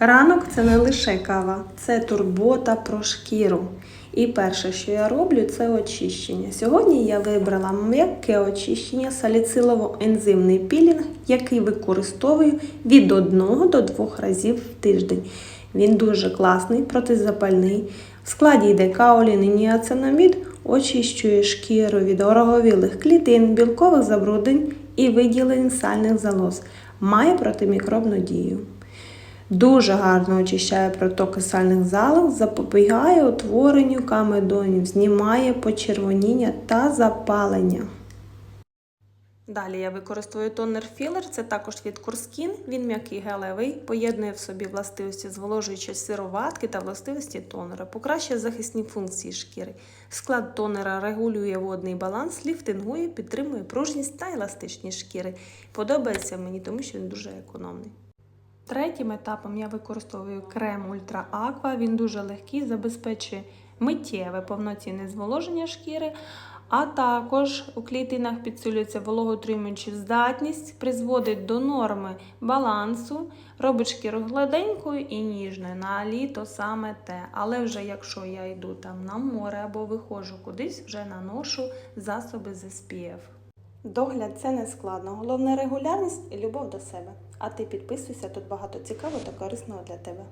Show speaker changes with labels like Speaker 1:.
Speaker 1: Ранок це не лише кава, це турбота про шкіру. І перше, що я роблю, це очищення. Сьогодні я вибрала м'яке очищення саліцилово-ензимний пілінг, який використовую від 1 до 2 разів в тиждень. Він дуже класний, протизапальний. В складі йде каолін і ніацинамід, очищує шкіру від ороговілих клітин, білкових забруднень і виділень сальних залоз. Має протимікробну дію. Дуже гарно очищає протоки сальних залоз, запобігає утворенню камедонів, знімає почервоніння та запалення. Далі я використовую тонер філер, це також від Курскін. Він м'який гелевий, поєднує в собі властивості зволожуючої сироватки та властивості тонера, покращує захисні функції шкіри. Склад тонера регулює водний баланс, ліфтингує, підтримує пружність та еластичність шкіри. Подобається мені, тому що він дуже економний. Третім етапом я використовую крем Ультра Аква. Він дуже легкий, забезпечує миттєве повноцінне зволоження шкіри, а також у клітинах підсилюється вологоутримуюча здатність, призводить до норми балансу, робить шкіру гладенькою і ніжною. На літо саме те. Але вже якщо я йду там на море або виходжу кудись, вже наношу засоби з SPF. Догляд це не складно. Головне регулярність і любов до себе. А ти підписуйся, тут багато цікавого та корисного для тебе.